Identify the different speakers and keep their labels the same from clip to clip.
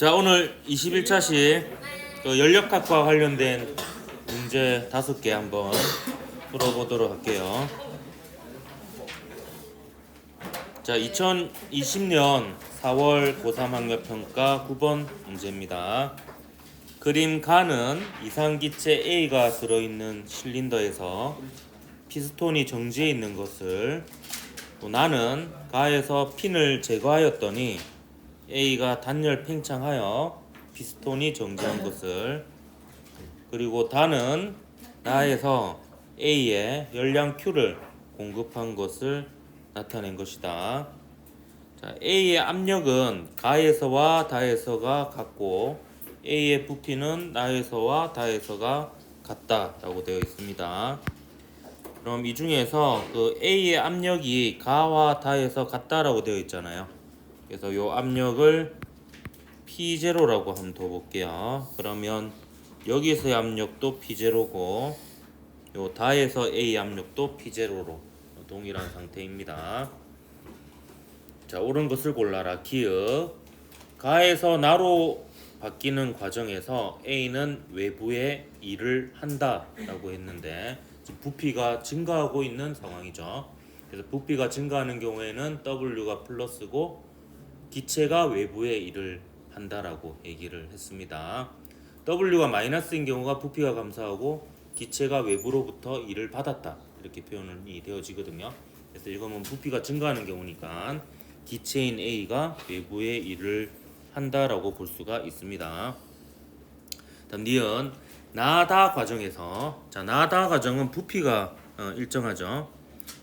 Speaker 1: 자 오늘 21차 시 그 연력학과 관련된 문제 다섯 개 한번 풀어보도록 할게요. 자 2020년 4월 고3 학력 평가 9번 문제입니다. 그림 가는 이상기체 A가 들어있는 실린더에서 피스톤이 정지해 있는 것을 또 나는 가에서 핀을 제거하였더니 A가 단열 팽창하여 피스톤이 정지한 것을 그리고 다는 나에서 A에 열량 Q를 공급한 것을 나타낸 것이다. 자, A의 압력은 가에서와 다에서가 같고 A의 부피는 나에서와 다에서가 같다라고 되어 있습니다. 그럼 이 중에서 그 A의 압력이 가와 다에서 같다라고 되어 있잖아요. 그래서 요 압력을 P0라고 한번 더 볼게요. 그러면 여기서의 압력도 P0고 요 다에서 A 압력도 P0로 동일한 상태입니다. 자, 옳은 것을 골라라. 기읍. 가에서 나로 바뀌는 과정에서 A는 외부에 일을 한다라고 했는데 부피가 증가하고 있는 상황이죠. 그래서 부피가 증가하는 경우에는 W가 플러스고 기체가 외부에 일을 한다라고 얘기를 했습니다. W가 마이너스인 경우가 부피가 감소하고 기체가 외부로부터 일을 받았다 이렇게 표현이 되어지거든요. 그래서 이거는 부피가 증가하는 경우니까 기체인 A가 외부에 일을 한다라고 볼 수가 있습니다. 다음 니은 나다 과정에서 자 나다 과정은 부피가 어, 일정하죠.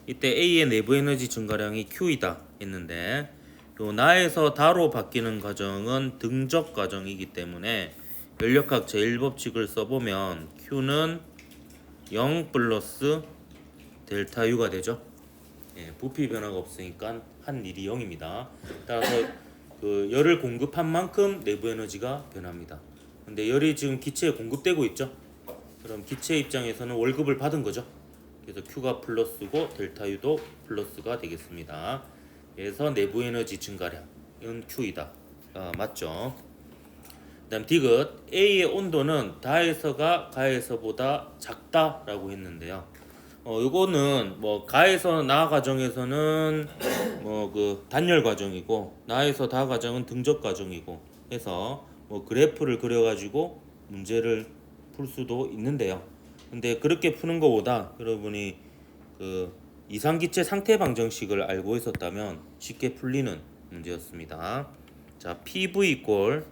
Speaker 1: 이때 A의 내부 에너지 증가량이 Q이다 했는데 요 나에서 다로 바뀌는 과정은 등적 과정이기 때문에 연력학 제1법칙을 써보면 Q는 0 플러스 델타 U가 되죠. 예, 부피 변화가 없으니까 한 일이 0입니다. 따라서 그 열을 공급한 만큼 내부 에너지가 변합니다. 근데 열이 지금 기체에 공급되고 있죠. 그럼 기체 입장에서는 월급을 받은 거죠. 그래서 Q가 플러스고 델타 U도 플러스가 되겠습니다. 그래서 내부 에너지 증가량은 Q이다. 아, 맞죠? 그다음 디귿 A의 온도는 다에서가 가에서보다 작다라고 했는데요. 어 요거는 뭐 가에서 나 과정에서는 뭐 그 단열 과정이고 나에서 다 과정은 등적 과정이고 해서 뭐 그래프를 그려 가지고 문제를 풀 수도 있는데요. 근데 그렇게 푸는 것보다 여러분이 그 이상기체 상태 방정식을 알고 있었다면 쉽게 풀리는 문제였습니다. 자, PV 이꼴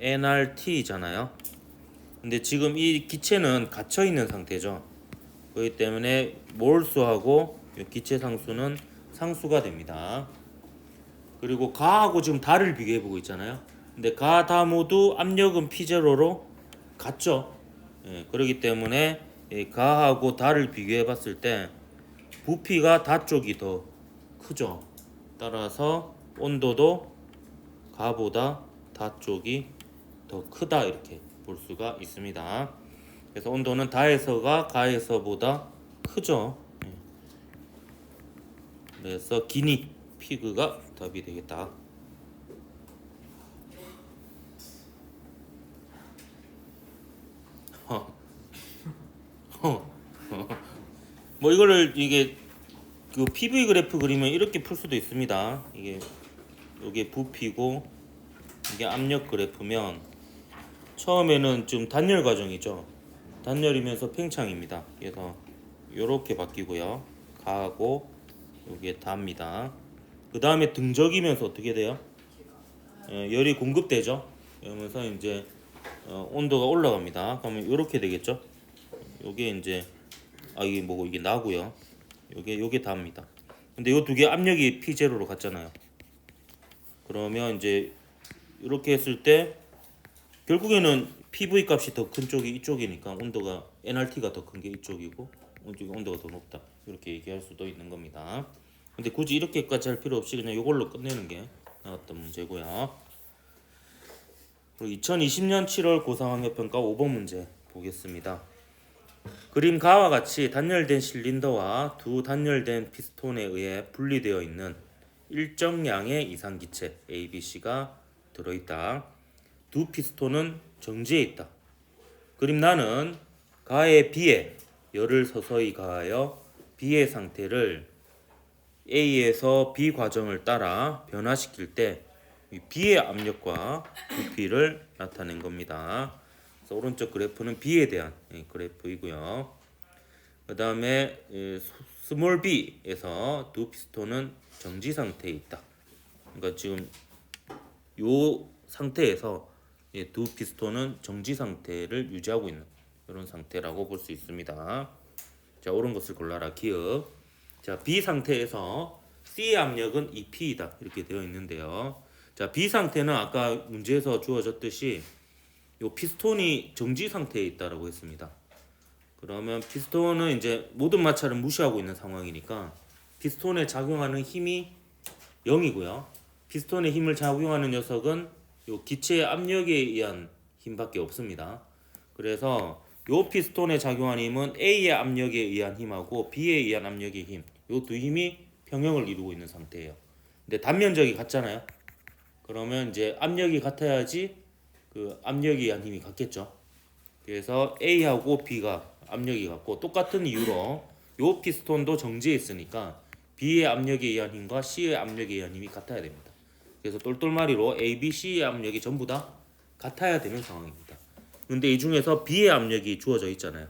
Speaker 1: nRT잖아요. 근데 지금 이 기체는 갇혀 있는 상태죠. 그렇기 때문에 몰수하고 이 기체 상수는 상수가 됩니다. 그리고 가하고 지금 다를 비교해 보고 있잖아요. 근데 가, 다 모두 압력은 P0로 같죠. 예, 그렇기 때문에 이 가하고 다를 비교해 봤을 때 부피가 다 쪽이 더 크죠. 따라서 온도도 가보다 다 쪽이 더 크다 이렇게 볼 수가 있습니다. 그래서 온도는 다에서가 가에서보다 크죠. 예. 그래서 기니 피그가 답이 되겠다. 뭐 이거를 이게 그 PV 그래프 그리면 이렇게 풀 수도 있습니다. 이게 이게 부피고 이게 압력 그래프면 처음에는 좀 단열 과정이죠. 단열이면서 팽창입니다. 그래서 이렇게 바뀌고요. 가고 이게 답니다. 그 다음에 등적이면서 어떻게 돼요? 예, 열이 공급되죠. 그러면서 이제 어, 온도가 올라갑니다. 그러면 이렇게 되겠죠. 요게 이제 아 이게 뭐고 이게 나고요. 요게 요게 답니다. 근데 요 두 개 압력이 P0로 갔잖아요. 그러면 이제 이렇게 했을 때 결국에는 PV 값이 더 큰 쪽이 이쪽이니까 온도가 NRT가 더 큰 게 이쪽이고 이쪽이 온도가 더 높다 이렇게 얘기할 수도 있는 겁니다. 근데 굳이 이렇게까지 할 필요 없이 그냥 이걸로 끝내는 게 나왔던 문제고요. 그리고 2020년 7월 고상학력평가 5번 문제 보겠습니다. 그림 가와 같이 단열된 실린더와 두 단열된 피스톤에 의해 분리되어 있는 일정량의 이상기체 ABC가 들어있다. 두 피스톤은 정지해 있다. 그림 나는 가의 B에 열을 서서히 가하여 B의 상태를 A에서 B 과정을 따라 변화시킬 때이 B의 압력과 부피를 나타낸 겁니다. 오른쪽 그래프는 B에 대한 예, 그래프이고요. 그 다음에 스몰 b에서 두 피스톤은 정지 상태에 있다. 그러니까 지금 요 상태에서 이두 피스톤은 정지 상태를 유지하고 있는 이런 상태라고 볼 수 있습니다. 자 옳은 것을 골라라 기억. 자 B 상태에서 C의 압력은 2P이다 이렇게 되어 있는데요. 자 B 상태는 아까 문제에서 주어졌듯이 요 피스톤이 정지 상태에 있다라고 했습니다. 그러면 피스톤은 이제 모든 마찰을 무시하고 있는 상황이니까 피스톤에 작용하는 힘이 0이고요. 피스톤에 힘을 작용하는 녀석은 요 기체의 압력에 의한 힘밖에 없습니다. 그래서 요 피스톤에 작용하는 힘은 A의 압력에 의한 힘하고 B에 의한 압력의 힘, 요 두 힘이 평형을 이루고 있는 상태예요. 근데 단면적이 같잖아요. 그러면 이제 압력이 같아야지 그 압력에 의한 힘이 같겠죠. 그래서 A하고 B가 압력이 같고 똑같은 이유로 요 피스톤도 정지해 있으니까 B의 압력에 의한 힘과 C의 압력에 의한 힘이 같아야 됩니다. 그래서 똘똘마리로 A, B, C의 압력이 전부 다 같아야 되는 상황입니다. 근데 이 중에서 B의 압력이 주어져 있잖아요.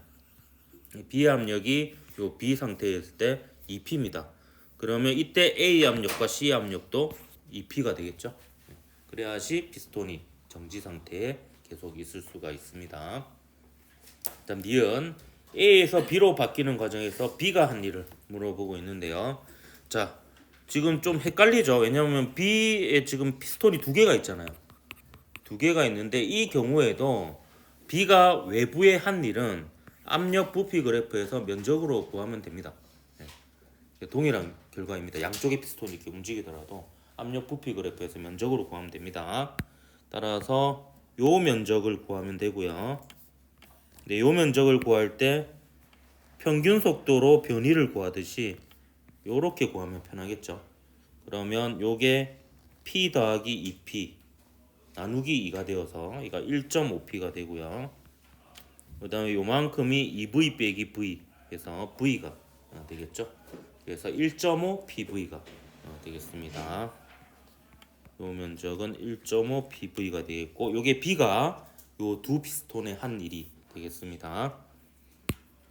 Speaker 1: 이 B의 압력이 요 B 상태에 있을 때 2P입니다. 그러면 이때 A 압력과 C 압력도 2P가 되겠죠. 그래야지 피스톤이 정지 상태에 계속 있을 수가 있습니다. 일단 니은 A에서 B로 바뀌는 과정에서 B가 한 일을 물어보고 있는데요. 자, 지금 좀 헷갈리죠. 왜냐하면 B에 지금 피스톤이 두 개가 있잖아요. 두 개가 있는데 이 경우에도 B가 외부에 한 일은 압력 부피 그래프에서 면적으로 구하면 됩니다. 네. 동일한 결과입니다. 양쪽의 피스톤이 이렇게 움직이더라도 압력 부피 그래프에서 면적으로 구하면 됩니다. 따라서 요 면적을 구하면 되고요. 네, 요 면적을 구할 때 평균 속도로 변이를 구하듯이 요렇게 구하면 편하겠죠. 그러면 요게 p 더하기 2p 나누기 2가 되어서 이가 1.5p가 되고요. 그 다음에 요만큼이 2v 빼기 v 해서 v가 되겠죠. 그래서 1.5 pv가 되겠습니다. 요 면적은 1.5 pv가 되겠고 요게 b가 요 두 피스톤의 한 일이 되겠습니다.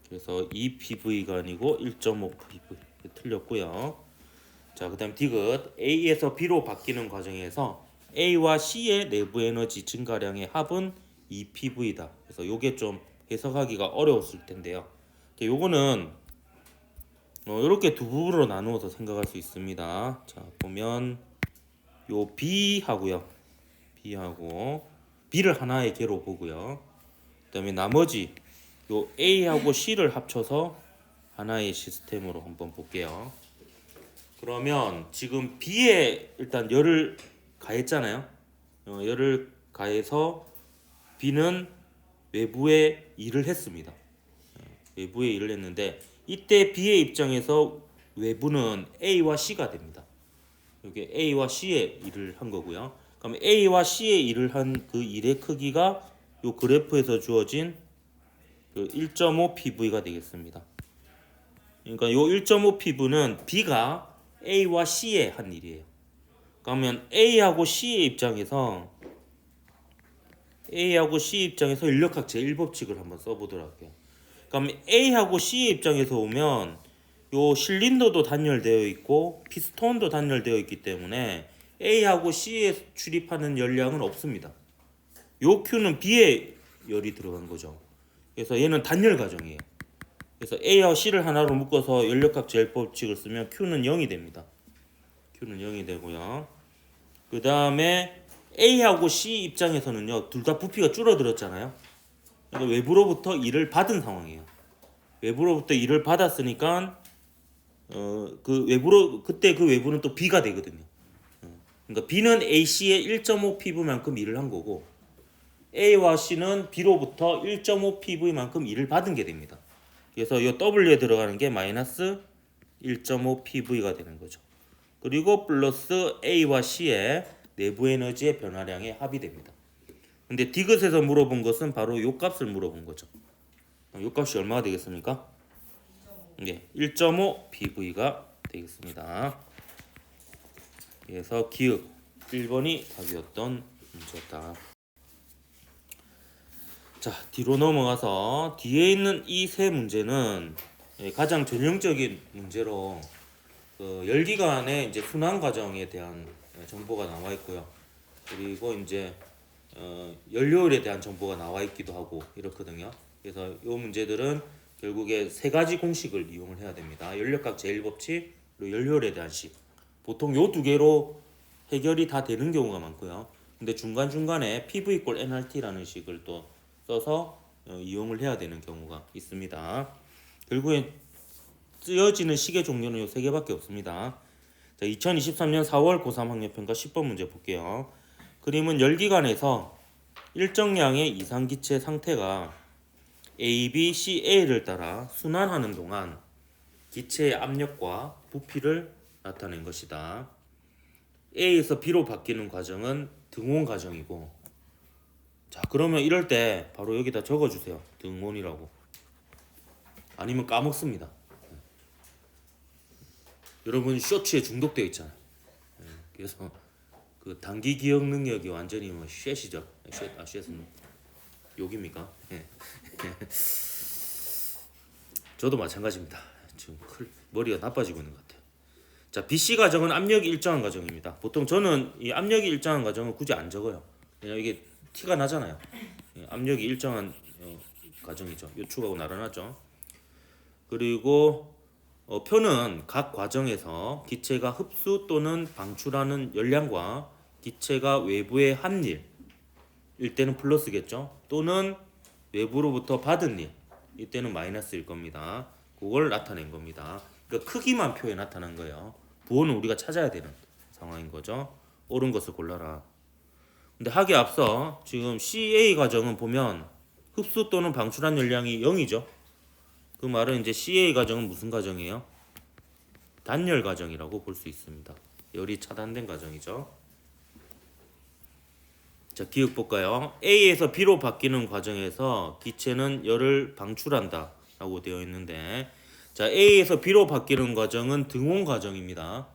Speaker 1: 그래서 2 pv가 아니고 1.5 pv 틀렸고요. 자, 그다음 디귿 A에서 B로 바뀌는 과정에서 A와 C의 내부 에너지 증가량의 합은 2pv다. 그래서 요게 좀 해석하기가 어려웠을 텐데요. 요거는 어, 이렇게 두 부분으로 나누어서 생각할 수 있습니다. 자, 보면 요 B하고요. B하고 B를 하나의 개로 보고요. 그다음에 나머지 요 A하고 C를 합쳐서 하나의 시스템으로 한번 볼게요. 그러면 지금 B에 일단 열을 가했잖아요. 어, 열을 가해서 B는 외부에 일을 했습니다. 어, 외부에 일을 했는데 이때 B의 입장에서 외부는 A와 C가 됩니다. 이게 A와 C의 일을 한 거고요. 그럼 A와 C의 일을 한 그 일의 크기가 요 그래프에서 주어진 그 1.5 PV가 되겠습니다. 그러니까 요1.5 PV는 B가 A와 C의 한 일이에요. 그러면 A하고 C의 입장에서 A하고 C 입장에서 인력학 제 1법칙을 한번 써보도록 할게요. 그럼 A하고 C의 입장에서 오면 요 실린더도 단열되어 있고 피스톤도 단열되어 있기 때문에 A하고 C에 출입하는 열량은 없습니다. 요 Q는 B에 열이 들어간 거죠. 그래서 얘는 단열 과정이에요. 그래서 A와 C를 하나로 묶어서 연력학 제일 법칙을 쓰면 Q는 0이 됩니다. Q는 0이 되고요. 그 다음에 A하고 C 입장에서는요, 둘 다 부피가 줄어들었잖아요. 그러니까 외부로부터 일을 받은 상황이에요. 외부로부터 일을 받았으니까 어, 그 외부로 그때 그 외부는 또 B가 되거든요. 어, 그러니까 B는 AC의 1.5 PV만큼 일을 한 거고 A와 C는 B로부터 1.5 PV만큼 일을 받은 게 됩니다. 그래서 이 W에 들어가는 게 마이너스 1.5 PV가 되는 거죠. 그리고 플러스 A와 C의 내부 에너지의 변화량에 합의됩니다. 근데 디귿에서 물어본 것은 바로 요 값을 물어본 거죠. 요 값이 얼마가 되겠습니까? 네, 1.5 PV가 되겠습니다. 그래서 기읍 1번이 답이었던 문제였다. 자, 뒤로 넘어가서 뒤에 있는 이 세 문제는 예, 가장 전형적인 문제로 그 열기관의 이제 순환 과정에 대한 예, 정보가 나와 있고요. 그리고 이제 어, 연료율에 대한 정보가 나와 있기도 하고 이렇거든요. 그래서 이 문제들은 결국에 세 가지 공식을 이용을 해야 됩니다. 연력학 제1법칙 그리고 연료율에 대한 식. 보통 요 두 개로 해결이 다 되는 경우가 많고요. 근데 중간 중간에 PV 이꼴 NRT라는 식을 또 써서 어, 이용을 해야 되는 경우가 있습니다. 결국에 쓰여지는 시계 종류는 요 세 개밖에 없습니다. 자, 2023년 4월 고3 학력평가 10번 문제 볼게요. 그림은 열기관에서 일정량의 이상기체 상태가 A, B, C, A를 따라 순환하는 동안 기체의 압력과 부피를 나타낸 것이다. A에서 B로 바뀌는 과정은 등온 과정이고. 자 그러면 이럴 때 바로 여기다 적어주세요. 등온이라고. 아니면 까먹습니다. 여러분 쇼츠에 중독되어 있잖아요. 예, 그래서 그 단기 기억 능력이 완전히 뭐 쉣이죠? 쉣, 아 쉣은 욕입니까? 예. 저도 마찬가지입니다. 지금 클, 머리가 나빠지고 있는 것 같아요. 자 BC 과정은 압력이 일정한 과정입니다. 보통 저는 이 압력이 일정한 과정은 굳이 안 적어요. 그냥 이게 티가 나잖아요. 예, 압력이 일정한 어, 과정이죠. 요축하고 나눠놨죠. 그리고 어, 표는 각 과정에서 기체가 흡수 또는 방출하는 열량과 기체가 외부의 한일 이때는 플러스겠죠. 또는 외부로부터 받은 일 이때는 마이너스일 겁니다 그걸 나타낸 겁니다 그러니까 크기만 표에 나타난 거예요 부호는 우리가 찾아야 되는 상황인 거죠 옳은 것을 골라라 근데 하기 앞서 지금 CA 과정은 보면 흡수 또는 방출한 열량이 0이죠. 그 말은 이제 CA 과정은 무슨 과정이에요? 단열 과정이라고 볼 수 있습니다. 열이 차단된 과정이죠. 자, 기억 볼까요? A에서 B로 바뀌는 과정에서 기체는 열을 방출한다 라고 되어 있는데 자, A에서 B로 바뀌는 과정은 등온 과정입니다.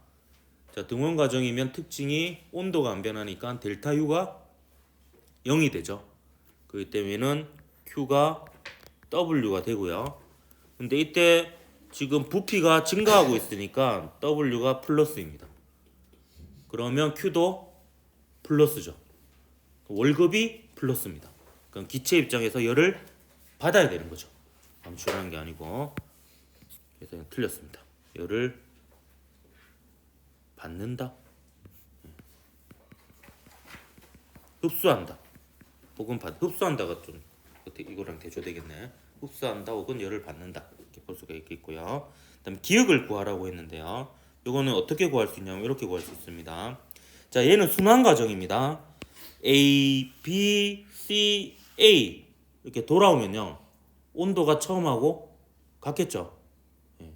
Speaker 1: 자, 등원 과정이면 특징이 온도가 안 변하니까 델타 U가 0이 되죠. 그렇기 때문에는 Q가 W가 되고요. 근데 이때 지금 부피가 증가하고 있으니까 W가 플러스입니다. 그러면 Q도 플러스죠. 월급이 플러스입니다. 그럼 기체 입장에서 열을 받아야 되는 거죠. 감출하는 게 아니고 그래서 틀렸습니다. 열을 받는다. 흡수한다. 혹은 받 흡수한다가 좀 이거랑 대조되겠네. 흡수한다 혹은 열을 받는다 이렇게 볼 수가 있겠고요. 그다음 기억을 구하라고 했는데요. 이거는 어떻게 구할 수 있냐면 이렇게 구할 수 있습니다. 자, 얘는 순환 과정입니다. A, B, C, A 이렇게 돌아오면요 온도가 처음하고 같겠죠. 예.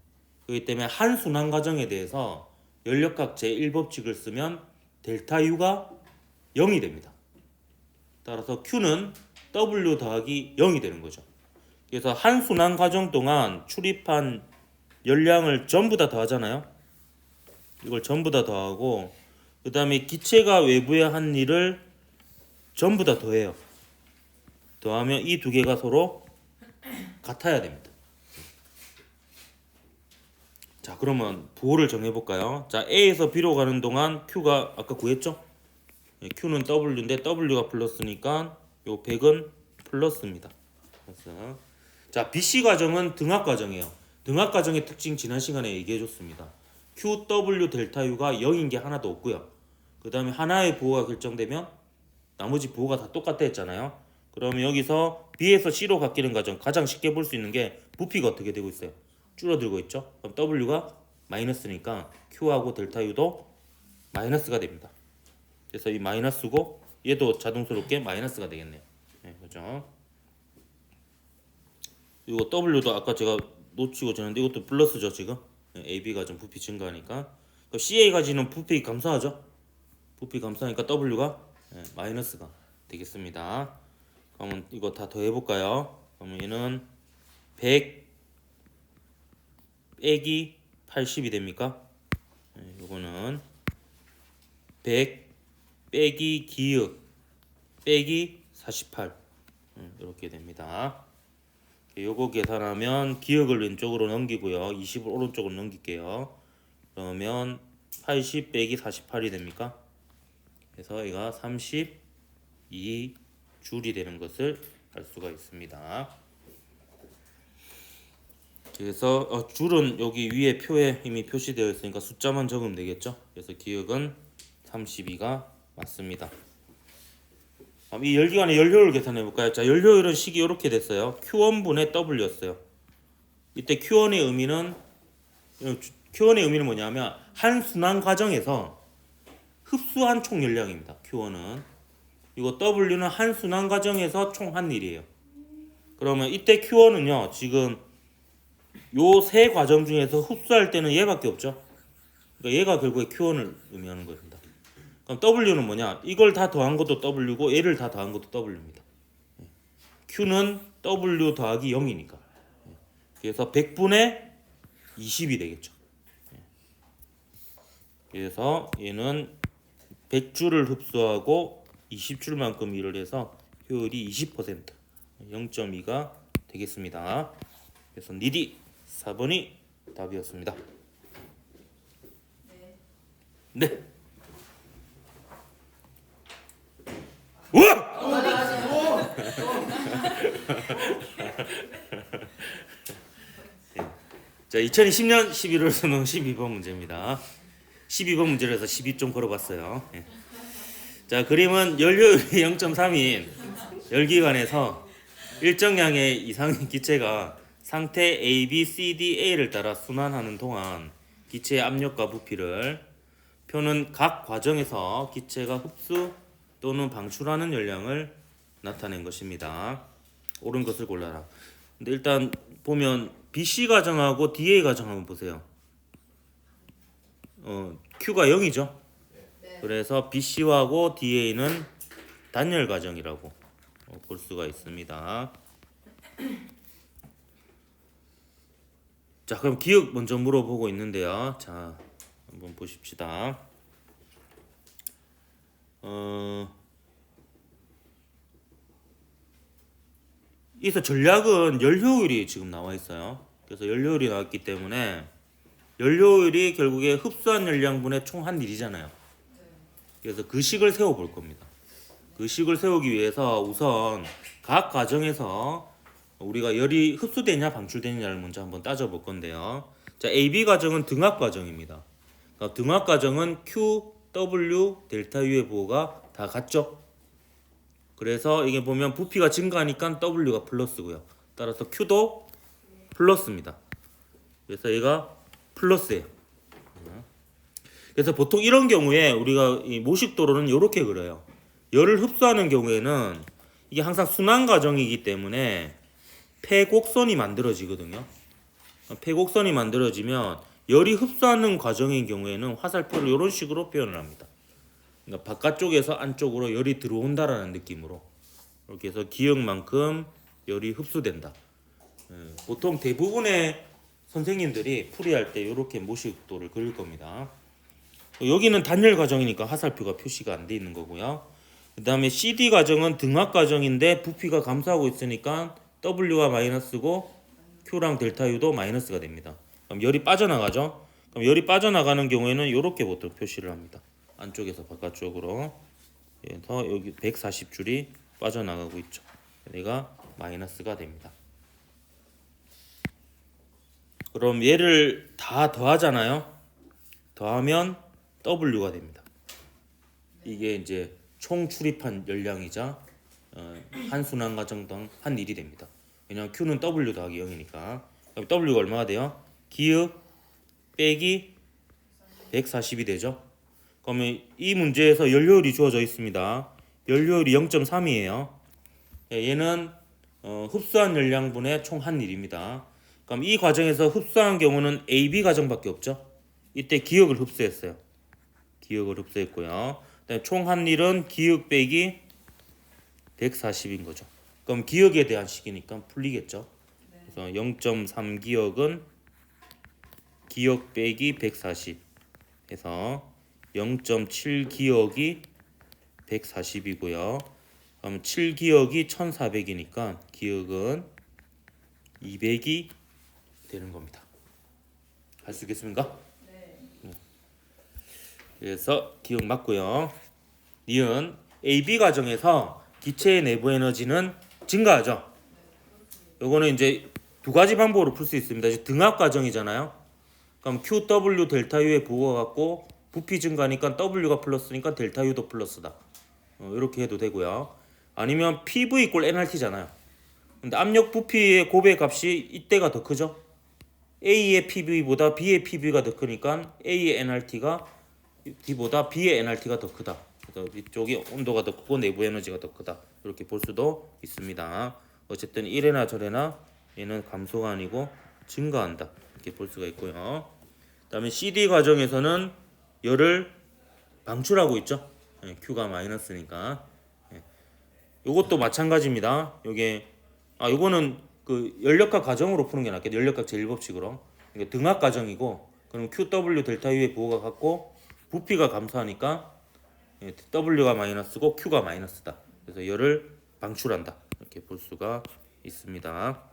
Speaker 1: 그렇기 때문에 한 순환 과정에 대해서 연력학 제1법칙을 쓰면 델타 U가 0이 됩니다. 따라서 Q는 W 더하기 0이 되는 거죠. 그래서 한 순환 과정 동안 출입한 열량을 전부 다 더하잖아요. 이걸 전부 다 더하고 그 다음에 기체가 외부에 한 일을 전부 다 더해요. 더하면 이 두 개가 서로 같아야 됩니다. 자 그러면 부호를 정해볼까요? 자 A에서 B로 가는 동안 Q가 아까 구했죠? 예, Q는 W인데 W가 플러스니까 요 100은 플러스입니다. 자 BC 과정은 등압 과정이에요. 등압 과정의 특징 지난 시간에 얘기해줬습니다. Q, W, 델타 U가 0인 게 하나도 없고요. 그 다음에 하나의 부호가 결정되면 나머지 부호가 다 똑같다 했잖아요. 그러면 여기서 B에서 C로 바뀌는 과정 가장 쉽게 볼 수 있는 게 부피가 어떻게 되고 있어요? 줄어들고 있죠. 그럼 W가 마이너스니까 Q하고 델타 U도 마이너스가 됩니다. 그래서 이 마이너스고 얘도 자동스럽게 마이너스가 되겠네요. 네, 그죠? 이거 W도 아까 제가 놓치고 졌는데 이것도 플러스죠 지금 네, AB가 좀 부피 증가하니까 그럼 CA가 지는 부피 감소하죠? 부피 감소하니까 W가 예, 마이너스가 되겠습니다. 그러면 이거 다 더해 볼까요? 그러면 얘는 100 빼기 80이 됩니까? 예, 요거는 100 빼기 기역 빼기 48 음, 이렇게 됩니다. 요거 계산하면 기역을 왼쪽으로 넘기고요. 20을 오른쪽으로 넘길게요. 그러면 80 빼기 48이 됩니까? 그래서 얘가 32 줄이 되는 것을 알 수가 있습니다. 그래서 어, 줄은 여기 위에 표에 이미 표시되어 있으니까 숫자만 적으면 되겠죠. 그래서 기억은 32가 맞습니다. 그럼 이 열기관의 연료율 계산해 볼까요? 자, 연료율은 식이 이렇게 됐어요. Q1분의 W였어요. 이때 Q1의 의미는 Q1의 의미는 뭐냐면 한 순환 과정에서 흡수한 총 열량입니다. Q1은 이거 W는 한 순환 과정에서 총 한 일이에요. 그러면 이때 Q1은요. 지금 요 세 과정 중에서 흡수할 때는 얘밖에 없죠. 그러니까 얘가 결국에 Q1을 의미하는 겁니다. 그럼 W는 뭐냐? 이걸 다 더한 것도 W고 얘를 다 더한 것도 W입니다. Q는 W 더하기 0이니까. 그래서 100분의 20이 되겠죠. 그래서 얘는 100줄을 흡수하고 20줄만큼 일을 해서 효율이 20% 0.2가 되겠습니다. 그래서 니디 4번이 답이었습니다. 네. 우와! 자, 2020년 11월 수능 12번 문제입니다. 12번 문제를 해서 12 좀 걸어봤어요. 예. 자, 그림은 연료율이 0.3인 열기관에서 일정량의 이상의 기체가 상태 A, B, C, D, A를 따라 순환하는 동안 기체의 압력과 부피를 표는 각 과정에서 기체가 흡수 또는 방출하는 열량을 나타낸 것입니다. 옳은 것을 골라라. 근데 일단 보면 BC 과정하고 DA 과정 한번 보세요. 어, Q가 0이죠. 그래서 BC하고 DA는 단열 과정이라고 어, 볼 수가 있습니다. 자, 그럼 기억 먼저 물어보고 있는데요. 자, 한번 보십시다. 어, 여기서 전략은 연료율이 지금 나와 있어요. 그래서 연료율이 나왔기 때문에 연료율이 결국에 흡수한 열량분의 총 한 일이잖아요. 그래서 그 식을 세워 볼 겁니다. 그 식을 세우기 위해서 우선 각 과정에서 우리가 열이 흡수되냐 방출되느냐를 먼저 한번 따져 볼 건데요. 자, AB 과정은 등압 과정입니다. 그러니까 등압 과정은 Q, W, 델타 U의 부호가 다 같죠. 그래서 이게 보면 부피가 증가하니까 W가 플러스고요. 따라서 Q도 플러스입니다. 그래서 얘가 플러스예요. 그래서 보통 이런 경우에 우리가 이 모식도로는 이렇게 그려요. 열을 흡수하는 경우에는 이게 항상 순환 과정이기 때문에 폐곡선이 만들어지거든요. 폐곡선이 만들어지면 열이 흡수하는 과정인 경우에는 화살표를 이런 식으로 표현을 합니다. 그러니까 바깥쪽에서 안쪽으로 열이 들어온다라는 느낌으로 이렇게 해서 기역만큼 열이 흡수된다. 예, 보통 대부분의 선생님들이 풀이할 때 이렇게 모식도를 그릴 겁니다. 여기는 단열 과정이니까 화살표가 표시가 안 돼 있는 거고요. 그 다음에 CD 과정은 등압 과정인데 부피가 감소하고 있으니까 W가 마이너스고 Q랑 델타 U도 마이너스가 됩니다. 그럼 열이 빠져나가죠. 그럼 열이 빠져나가는 경우에는 이렇게 보통 표시를 합니다. 안쪽에서 바깥쪽으로 그래서 여기 140줄이 빠져나가고 있죠. 얘가 마이너스가 됩니다. 그럼 얘를 다 더하잖아요. 더하면 W가 됩니다. 이게 이제 총 출입한 열량이자 어, 한 순환 과정당 한 일이 됩니다. 왜냐하면 Q는 W 더하기 0이니까 그럼 W가 얼마가 돼요? 기역 빼기 140이 되죠. 그러면 이 문제에서 연료율이 주어져 있습니다. 연료율이 0.3이에요. 얘는 어, 흡수한 열량분의 총 한 일입니다. 그럼 이 과정에서 흡수한 경우는 AB 과정밖에 없죠. 이때 기역을 흡수했어요. 기역을 흡수했고요. 그다음에 총 한일은 기역 빼기 140인 거죠. 그럼 기역에 대한 식이니까 풀리겠죠. 그래서 0.3 기역은 기역 빼기 140 해서 0.7 기역이 140이고요. 그럼 7 기역이 1,400이니까 기역은 200이 되는 겁니다. 할 수 있겠습니까? 네. 그래서 기억 맞고요. 니은 AB 과정에서 기체의 내부 에너지는 증가하죠. 요거는 이제 두 가지 방법으로 풀 수 있습니다. 이제 등압 과정이잖아요. 그럼 QW 델타 U의 부호가 같고 부피 증가니까 W가 플러스니까 델타 U도 플러스다. 어, 이렇게 해도 되고요. 아니면 PV 이꼴 NRT잖아요. 근데 압력 부피의 고배 값이 이때가 더 크죠. A의 PV보다 B의 PV가 더 크니까 A의 NRT가 D보다 B의 NRT가 더 크다. 그래서 이쪽이 온도가 더 크고 내부 에너지가 더 크다. 이렇게 볼 수도 있습니다. 어쨌든 이래나 저래나 얘는 감소가 아니고 증가한다. 이렇게 볼 수가 있고요. 그다음에 CD 과정에서는 열을 방출하고 있죠. 예, Q가 마이너스니까. 예. 요것도 마찬가지입니다. 요게 아 요거는 그 연력학 과정으로 푸는 게 낫겠다. 연력학 제1법칙으로. 이게 등압 과정이고 그럼 QW 델타 U의 부호가 같고 부피가 감소하니까 예, W가 마이너스고 Q가 마이너스다. 그래서 열을 방출한다. 이렇게 볼 수가 있습니다.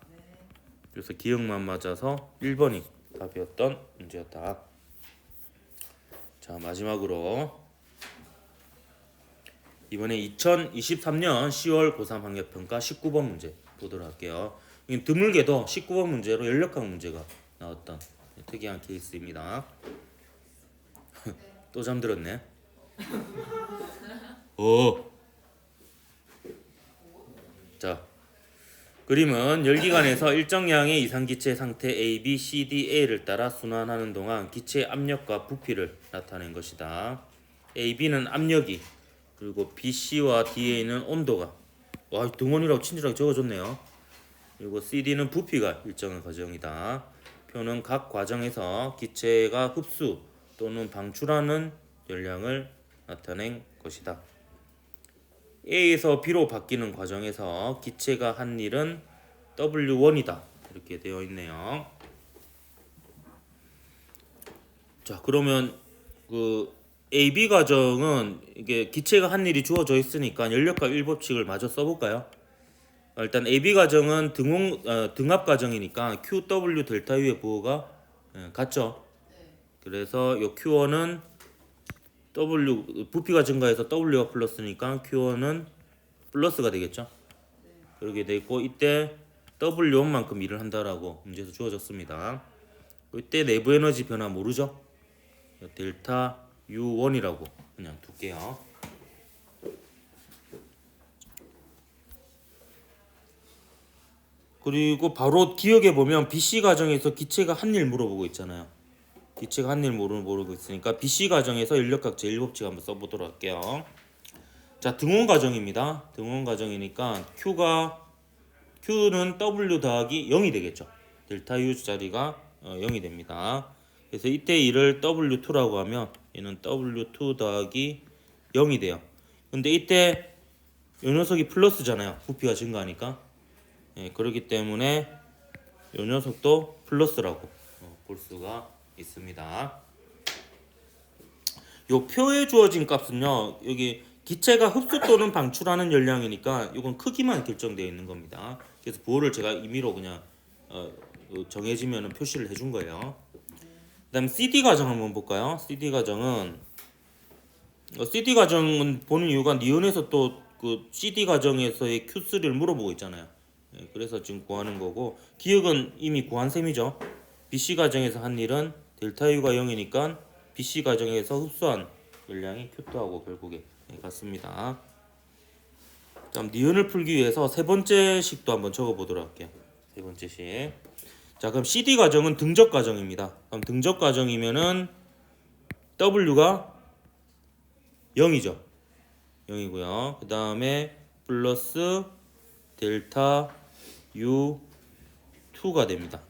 Speaker 1: 그래서 기억만 맞아서 1번이 답이었던 문제였다. 자, 마지막으로 이번에 2023년 10월 고3 학력평가 19번 문제 보도록 할게요. 이 드물게도 19번 문제로 연력학 문제가 나왔던 특이한 케이스입니다. 또 잠들었네. 오. 자, 그림은 열기관에서 일정량의 이상기체 상태 A, B, C, D, A를 따라 순환하는 동안 기체 압력과 부피를 나타낸 것이다. A, B는 압력이 그리고 B, C와 D에는 온도가 와 등원이라고 친절하게 적어줬네요. 그리고 C, D는 부피가 일정한 과정이다. 표는 각 과정에서 기체가 흡수 또는 방출하는 열량을 나타낸 것이다. A에서 B로 바뀌는 과정에서 기체가 한 일은 W1이다. 이렇게 되어 있네요. 자, 그러면 그 AB 과정은 이게 기체가 한 일이 주어져 있으니까 연력학 1법칙을 마저 써볼까요? 어, 일단 AB 과정은 등원 어, 등압 과정이니까 QW 델타 U의 부호가 예, 같죠. 그래서 요 Q1은 W 부피가 증가해서 W가 플러스니까 Q1은 플러스가 되겠죠. 그렇게 돼 있고 이때 W1만큼 일을 한다라고 문제에서 주어졌습니다. 이때 내부 에너지 변화 모르죠? 델타 U1이라고 그냥 둘게요. 그리고 바로 기억해 보면 BC 과정에서 기체가 한 일 물어보고 있잖아요. 기체가 한 일 모르고 있으니까 BC 과정에서 인력학 제1법칙 한번 써보도록 할게요. 자 등원 과정입니다. 등원 과정이니까 Q가 Q는 W 더하기 0이 되겠죠. 델타 U 자리가 어, 0이 됩니다. 그래서 이때 이를 W2라고 하면 얘는 W2 더하기 0이 돼요. 근데 이때 이 녀석이 플러스잖아요. 부피가 증가하니까. 예, 그렇기 때문에 이 녀석도 플러스라고 어, 볼 수가 있습니다. 요 표에 주어진 값은요. 여기 기체가 흡수 또는 방출하는 열량이니까 이건 크기만 결정되어 있는 겁니다. 그래서 부호를 제가 임의로 그냥 어, 어, 정해지면 표시를 해준 거예요. 그 다음 CD 과정 한번 볼까요? CD 과정은 어, CD 과정은 보는 이유가 니은에서 또 그 CD 과정에서의 Q3를 물어보고 있잖아요. 예, 그래서 지금 구하는 거고 기억은 이미 구한 셈이죠. BC 과정에서 한 일은 델타 U가 0이니까 BC 과정에서 흡수한 열량이 Q2하고 결국에 예, 같습니다. 다음 니은을 풀기 위해서 세 번째 식도 한번 적어 보도록 할게요. 세 번째 식. 자, 그럼 CD 과정은 등적 과정입니다. 그럼 등적 과정이면은 W가 0이죠. 0이고요. 그 다음에 플러스 델타 U2가 됩니다.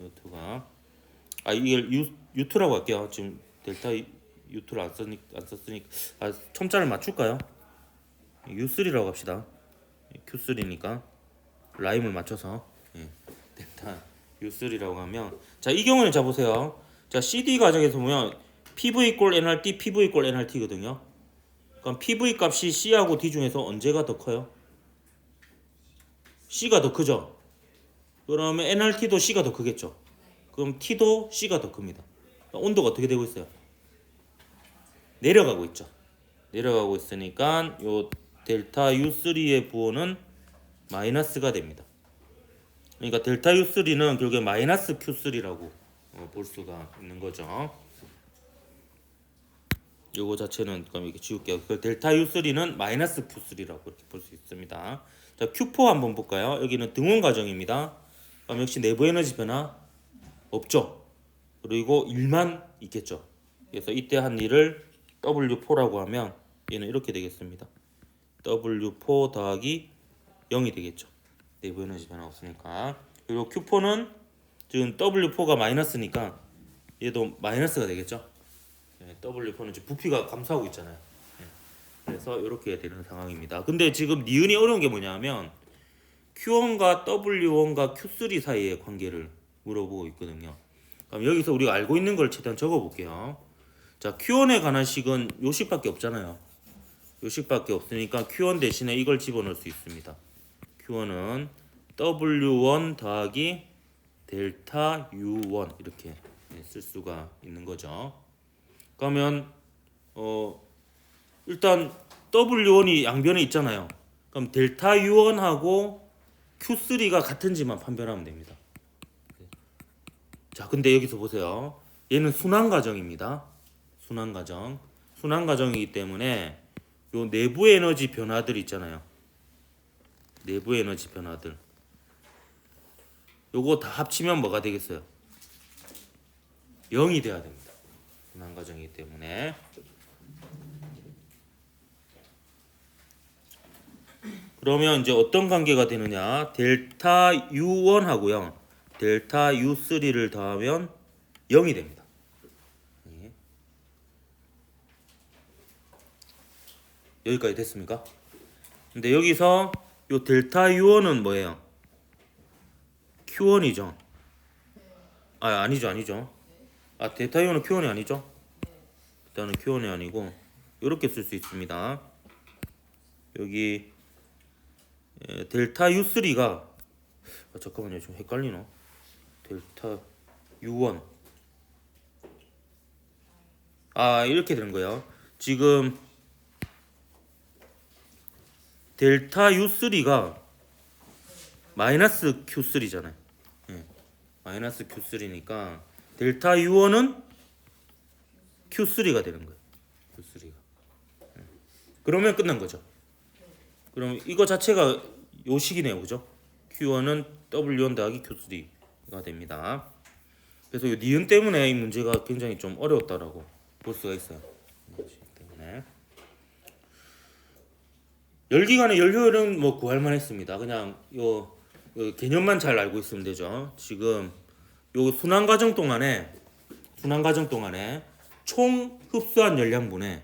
Speaker 1: U2가 아 이걸 U U2라고 할게요. 지금 델타 U2를 안 썼니 안 썼으니까 아, 첨자를 맞출까요? U3라고 합시다. Q3니까 라임을 맞춰서 예. 델타 U3라고 하면 자 이 경우는 자 보세요. 자 CD 과정에서 보면 PV 이꼴 NRT, PV 이꼴 NRT거든요. 그럼 PV 값이 C하고 D 중에서 언제가 더 커요? C가 더 크죠. 그러면 NRT도 C가 더 크겠죠. 그럼 T도 C가 더 큽니다. 온도가 어떻게 되고 있어요? 내려가고 있죠. 내려가고 있으니까 요 델타 U3의 부호는 마이너스가 됩니다. 그러니까 델타 U3는 결국에 마이너스 Q3라고 어, 볼 수가 있는 거죠. 요거 자체는 그럼 이렇게 지울게요. 그 델타 U3는 마이너스 Q3라고 이렇게 볼 수 있습니다. 자, Q4 한번 볼까요? 여기는 등원 과정입니다. 그럼 역시 내부 에너지 변화 없죠. 그리고 1만 있겠죠. 그래서 이때 한 일을 W4라고 하면 얘는 이렇게 되겠습니다. W4 더하기 0이 되겠죠. 내부 에너지 변화 없으니까. 그리고 Q4는 지금 W4가 마이너스니까 얘도 마이너스가 되겠죠. 네, W4는 지금 부피가 감소하고 있잖아요. 네, 그래서 이렇게 되는 상황입니다. 근데 지금 니은이 어려운 게 뭐냐면 Q1과 W1과 Q3 사이의 관계를 물어보고 있거든요. 그럼 여기서 우리가 알고 있는 걸 최대한 적어 볼게요. 자, Q1에 관한 식은 요 식밖에 없잖아요. 요 식밖에 없으니까 Q1 대신에 이걸 집어넣을 수 있습니다. Q1은 W1 더하기 델타 U1 이렇게 네, 쓸 수가 있는 거죠. 그러면 어 일단 W1이 양변에 있잖아요. 그럼 델타 U1하고 Q3가 같은지만 판별하면 됩니다. 자, 근데 여기서 보세요. 얘는 순환 과정입니다. 순환 과정. 순환 과정이기 때문에 요 내부 에너지 변화들 있잖아요. 내부 에너지 변화들. 요거 다 합치면 뭐가 되겠어요? 0이 돼야 됩니다. 순환 과정이기 때문에. 그러면 이제 어떤 관계가 되느냐? 델타 U1 하고요. 델타 U3를 더하면 0이 됩니다. 예. 여기까지 됐습니까? 근데 여기서 요 델타 U1은 뭐예요? Q1이죠. 아 아니죠 아니죠. 아 델타 U1은 Q1이 아니죠? 일단은 Q1이 아니고 이렇게 쓸 수 있습니다. 여기 에, 델타 U3가 아, 잠깐만요 좀 헷갈리나? 델타 U1 아 이렇게 되는 거예요. 지금 델타 U3가 마이너스 Q3잖아요. 예. 마이너스 Q3니까 델타 U1은 Q3가 되는 거예요. Q3가. 예. 그러면 끝난 거죠. 그럼 이거 자체가 요식이네요. 그죠? Q1은 W1 더하기 Q3가 됩니다. 그래서 이 니은 때문에 이 문제가 굉장히 좀 어려웠다라고 볼 수가 있어요. 네, 때문에. 열기관의 연료율은 뭐 구할 만 했습니다. 그냥 요, 요 개념만 잘 알고 있으면 되죠. 지금 요 순환 과정 동안에 순환 과정 동안에 총 흡수한 열량분의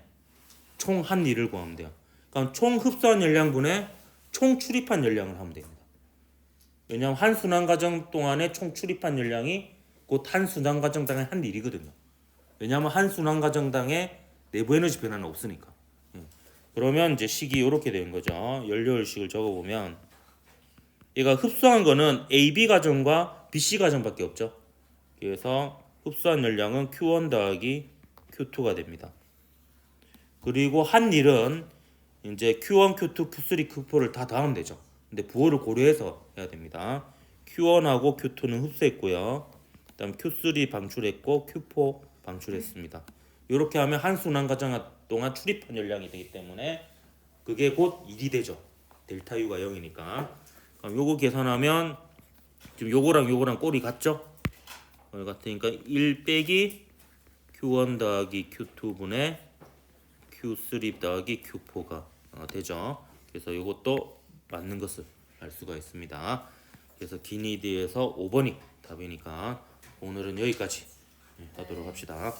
Speaker 1: 총 한 일을 구하면 돼요. 그러니까 총 흡수한 열량분의 총 출입한 열량을 하면 됩니다. 왜냐하면 한 순환 과정 동안에 총 출입한 열량이 곧 한 순환 과정당의 한 일이거든요. 왜냐하면 한 순환 과정당에 내부 에너지 변화는 없으니까. 예. 그러면 이제 식이 이렇게 되는 거죠. 연료율식을 적어보면 얘가 흡수한 거는 AB 과정과 BC 과정밖에 없죠. 그래서 흡수한 열량은 Q1 더하기 Q2가 됩니다. 그리고 한 일은 이제 Q1, Q2, Q3, Q4를 다 더하면 되죠. 근데 부호를 고려해서 해야 됩니다. Q1하고 Q2는 흡수했고요. 그다음 Q3 방출했고 Q4 방출했습니다. 이렇게 하면 한 순환 과정 동안 출입한 열량이 되기 때문에 그게 곧 1이 되죠. 델타 U가 0이니까. 그럼 요거 계산하면 지금 요거랑 요거랑 꼴이 같죠? 꼴 같으니까 1 빼기 Q1 더하기 Q2분의 Q3 더하기 Q4가 어, 되죠. 그래서 이것도 맞는 것을 알 수가 있습니다. 그래서 기니드에서 5번이 답이니까 오늘은 여기까지 예, 하도록 합시다.